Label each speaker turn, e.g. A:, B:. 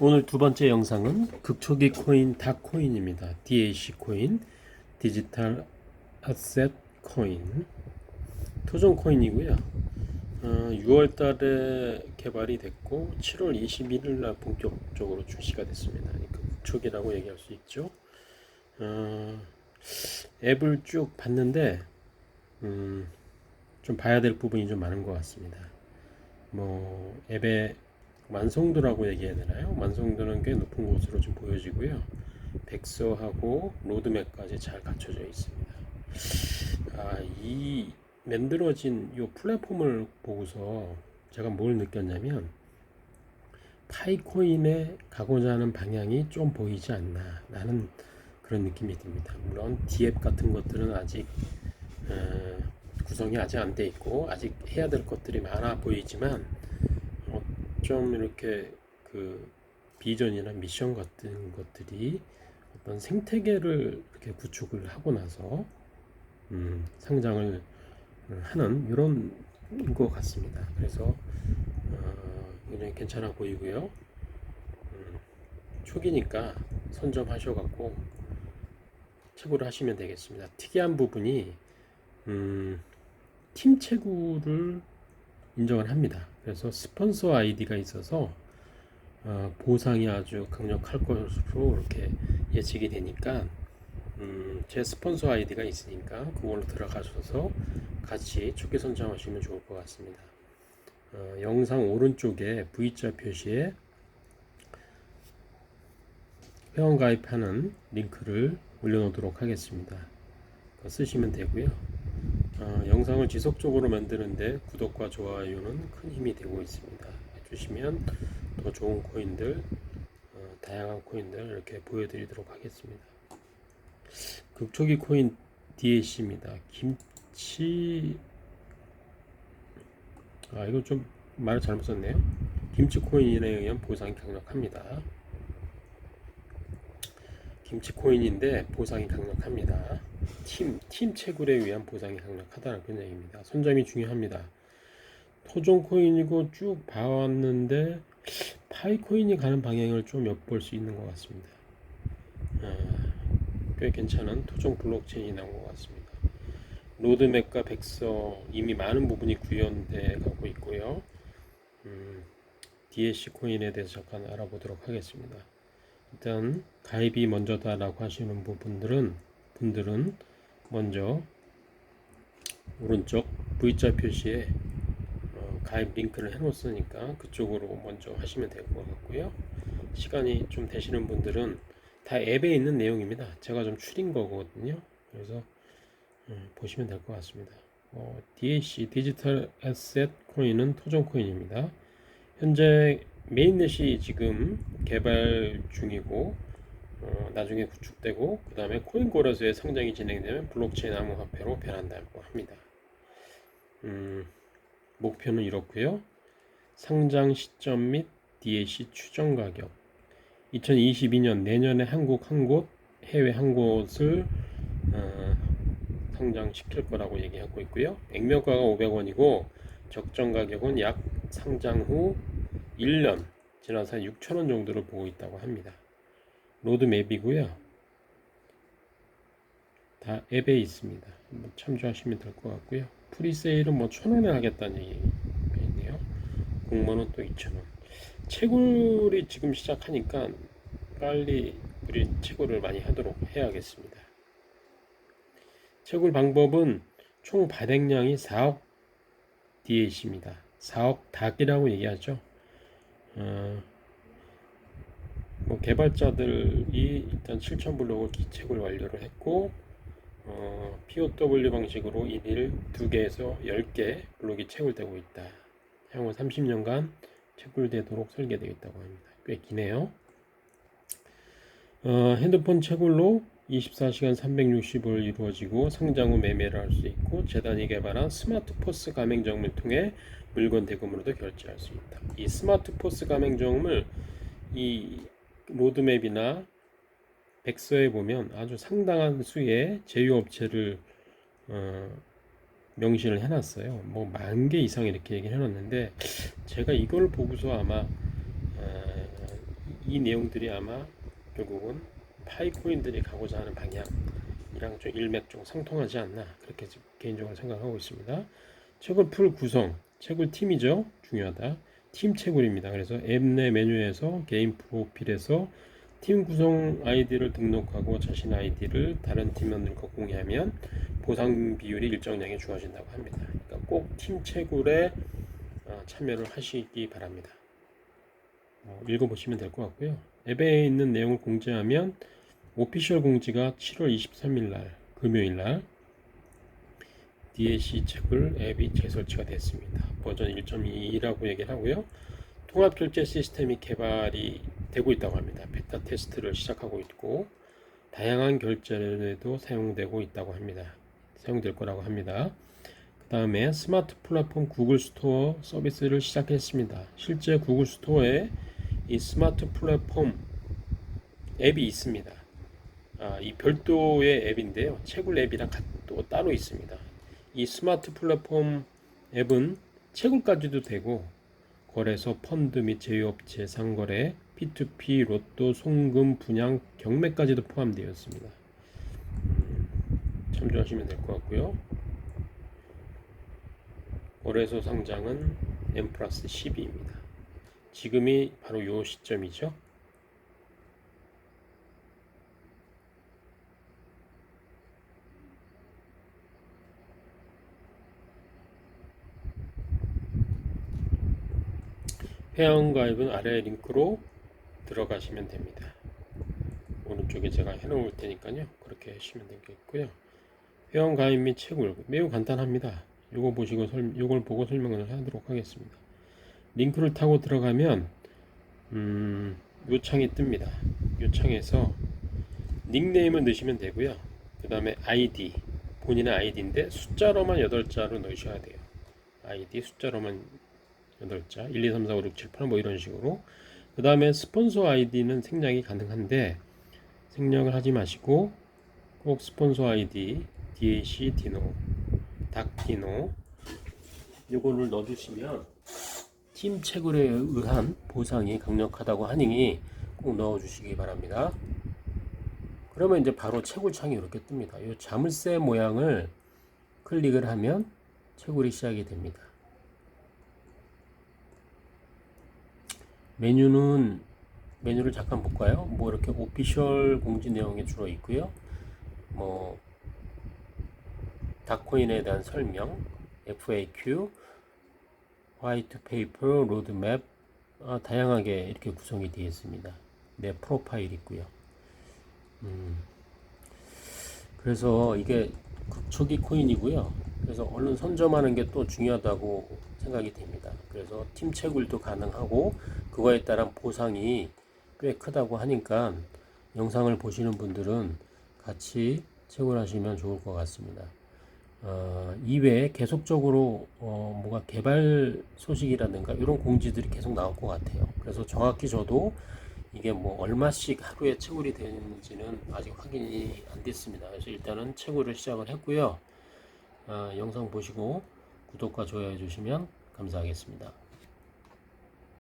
A: 오늘 두 번째 영상은 극초기 코인 닥코인입니다. DAC 코인, 디지털 아셋 코인, 토종 코인이고요. 어, 6월 달에 개발이 됐고 7월 21일 날 본격적으로 출시가 됐습니다. 그러니까 극초기라고 얘기할 수 있죠. 어, 앱을 쭉 봤는데 음, 좀 봐야 될 부분이 좀 많은 것 같습니다. 뭐 앱의 완성도라고 얘기해야 되나요? 완성도는 꽤 높은 곳으로 좀 보여지고요. 백서하고 로드맵까지 잘 갖춰져 있습니다. 아, 이 만들어진 이 플랫폼을 보고서 제가 뭘 느꼈냐면 파이코인에 가고자 하는 방향이 좀 보이지 않나 라는 그런 느낌이 듭니다. 물론 디앱 같은 것들은 아직 어, 구성이 아직 안 돼 있고 아직 해야 될 것들이 많아 보이지만 어, 좀 이렇게 그 비전이나 미션 같은 것들이 어떤 생태계를 이렇게 구축을 하고 나서 음, 상장을 하는 이런 것 같습니다. 그래서 어, 굉장히 괜찮아 보이고요. 음, 초기니까 선점하셔갖고 채굴을 하시면 되겠습니다. 특이한 부분이 음, 팀 채굴을 인정을 합니다. 그래서 스폰서 아이디가 있어서 어, 보상이 아주 강력할 것으로 이렇게 예측이 되니까 음, 제 스폰서 아이디가 있으니까 그걸로 들어가셔서 같이 초기 선정하시면 좋을 것 같습니다. 어, 영상 오른쪽에 V자 표시에 회원 가입하는 링크를 올려놓도록 하겠습니다. 쓰시면 되고요. 어, 영상을 지속적으로 만드는데 구독과 좋아요는 큰 힘이 되고 있습니다. 해주시면 더 좋은 코인들, 어, 다양한 코인들 이렇게 보여드리도록 하겠습니다. 극초기 코인 DAC입니다. 김치 아 이거 좀 말을 잘못 썼네요. 김치 코인에 의한 보상이 강력합니다. 김치 코인인데 보상이 강력합니다. 팀, 팀 채굴에 의한 보상이 강력하다는 그런 얘기입니다. 손점이 중요합니다. 토종 코인이고 쭉 봐왔는데 파이 코인이 가는 방향을 좀 엿볼 수 있는 것 같습니다. 아, 꽤 괜찮은 토종 블록체인이 나온 것 같습니다. 로드맵과 백서 이미 많은 부분이 구현돼 가고 있고요. 음, DSC 코인에 대해서 잠깐 알아보도록 하겠습니다. 일단 가입이 먼저다라고 하시는 부분들은 분들은 먼저 오른쪽 V자 표시에 어, 가입 링크를 해놓았으니까 그쪽으로 먼저 하시면 될 것 같고요. 시간이 좀 되시는 분들은 다 앱에 있는 내용입니다. 제가 좀 추린 거거든요. 그래서 음, 보시면 될 것 같습니다. 어, DAC 디지털 에셋 코인은 토종 코인입니다. 현재 메인넷이 지금 개발 중이고 어, 나중에 구축되고 그 다음에 코인고라스의 상장이 진행되면 블록체인 암호화폐로 변한다고 합니다. 음, 목표는 이렇고요. 상장 시점 및 DAC 추정 가격 2022년 내년에 한국 한 곳, 해외 한 곳을 어, 상장시킬 거라고 얘기하고 있고요. 액면가가 500원이고 적정 가격은 약 상장 후 1년 지나서 6,000원 정도를 보고 있다고 합니다. 로드맵이고요. 다 앱에 있습니다. 한번 참조하시면 될 것 같고요. 프리세일은 뭐 1,000원에 하겠다는 얘기가 있네요. 공모는 또 2,000원. 채굴이 지금 시작하니까 빨리 우리 채굴을 많이 하도록 해야겠습니다. 채굴 방법은 총 발행량이 4억 DAC입니다. 4억 닭이라고 얘기하죠. 어, 뭐 개발자들이 일단 7천 블록을 기책을 완료를 했고 어, POW 방식으로 일일 2개에서 10개 블록이 채굴되고 있다. 향후 30년간 채굴되도록 설계되어 있다고 합니다. 꽤 기네요. 어, 핸드폰 채굴로 24시간 365일 이루어지고 상장 후 매매를 할 수 있고 재단이 개발한 스마트 포스 가맹점을 통해 물건 대금으로도 결제할 수 있다. 이 스마트 포스 가맹점을 이 로드맵이나 백서에 보면 아주 상당한 수의 제휴업체를 어, 명시를 해놨어요. 뭐 만 개 이상 이렇게 얘기를 해놨는데 제가 이걸 보고서 아마 어, 이 내용들이 아마 결국은 파이코인들이 가고자 하는 방향이랑 좀 일맥 좀 상통하지 않나 그렇게 개인적으로 생각하고 있습니다. 채굴 풀 구성, 채굴 팀이죠. 중요하다. 팀 채굴입니다. 그래서 앱 내 메뉴에서 개인 프로필에서 팀 구성 아이디를 등록하고 자신 아이디를 다른 팀원들과 공유하면 보상 비율이 일정량이 주어진다고 합니다. 그러니까 꼭 팀 채굴에 어, 참여를 하시기 바랍니다. 어, 읽어보시면 될 것 같고요. 앱에 있는 내용을 공지하면 오피셜 공지가 7월 23일 날 금요일 날 DAC 채굴 앱이 재설치가 됐습니다. 버전 1.2라고 얘기를 하고요. 통합 결제 시스템이 개발이 되고 있다고 합니다. 베타 테스트를 시작하고 있고 다양한 결제에도 사용되고 있다고 합니다. 사용될 거라고 합니다. 그 다음에 스마트 플랫폼 구글 스토어 서비스를 시작했습니다. 실제 구글 스토어에 이 스마트 플랫폼 앱이 있습니다. 아, 이 별도의 앱인데요. 채굴 앱이랑 가- 또 따로 있습니다. 이 스마트 플랫폼 앱은 채굴까지도 되고 거래소, 펀드 및 제휴업체, 상거래, P2P, 로또, 송금, 분양, 경매까지도 포함되어 있습니다. 음, 참조하시면 될 것 같고요. 거래소 상장은 M 플러스 12입니다. 지금이 바로 요 시점이죠. 회원가입은 아래 링크로 들어가시면 됩니다. 오른쪽에 제가 해놓을 테니까요. 그렇게 하시면 되겠고요. 회원가입 및 채굴 매우 간단합니다. 요거 보시고 설, 요걸 보고 설명을 하도록 하겠습니다. 링크를 타고 들어가면 음, 요 창이 뜹니다. 요 창에서 닉네임을 넣으시면 되고요. 그 다음에 아이디 본인의 아이디인데 숫자로만 8자로 넣으셔야 돼요. 아이디 숫자로만 8자 1, 2, 3, 4, 5, 6, 7, 8 뭐 이런 식으로 그 다음에 스폰서 아이디는 생략이 가능한데 생략을 하지 마시고 꼭 스폰서 아이디 DAC 디노 닥디노 요거를 넣어주시면 팀 채굴에 의한 보상이 강력하다고 하니 꼭 넣어주시기 바랍니다. 그러면 이제 바로 채굴창이 이렇게 뜹니다. 이 자물쇠 모양을 클릭을 하면 채굴이 시작이 됩니다. 메뉴는 메뉴를 잠깐 볼까요? 뭐 이렇게 오피셜 공지 내용이 주로 있고요. 뭐 닥코인에 대한 설명, FAQ, 화이트 페이퍼, 로드맵 아, 다양하게 이렇게 구성이 되어 있습니다. 내 프로파일 있고요. 음, 그래서 이게 극초기 코인이고요. 그래서 얼른 선점하는 게 또 중요하다고 생각이 됩니다. 그래서 팀 채굴도 가능하고 그거에 따른 보상이 꽤 크다고 하니까 영상을 보시는 분들은 같이 채굴하시면 좋을 것 같습니다. 어, 이외에 계속적으로 어, 뭐가 개발 소식이라든가 이런 공지들이 계속 나올 것 같아요. 그래서 정확히 저도 이게 뭐 얼마씩 하루에 채굴이 되는지는 아직 확인이 안 됐습니다. 그래서 일단은 채굴을 시작을 했고요. 어, 영상 보시고 구독과 좋아요 해주시면 감사하겠습니다.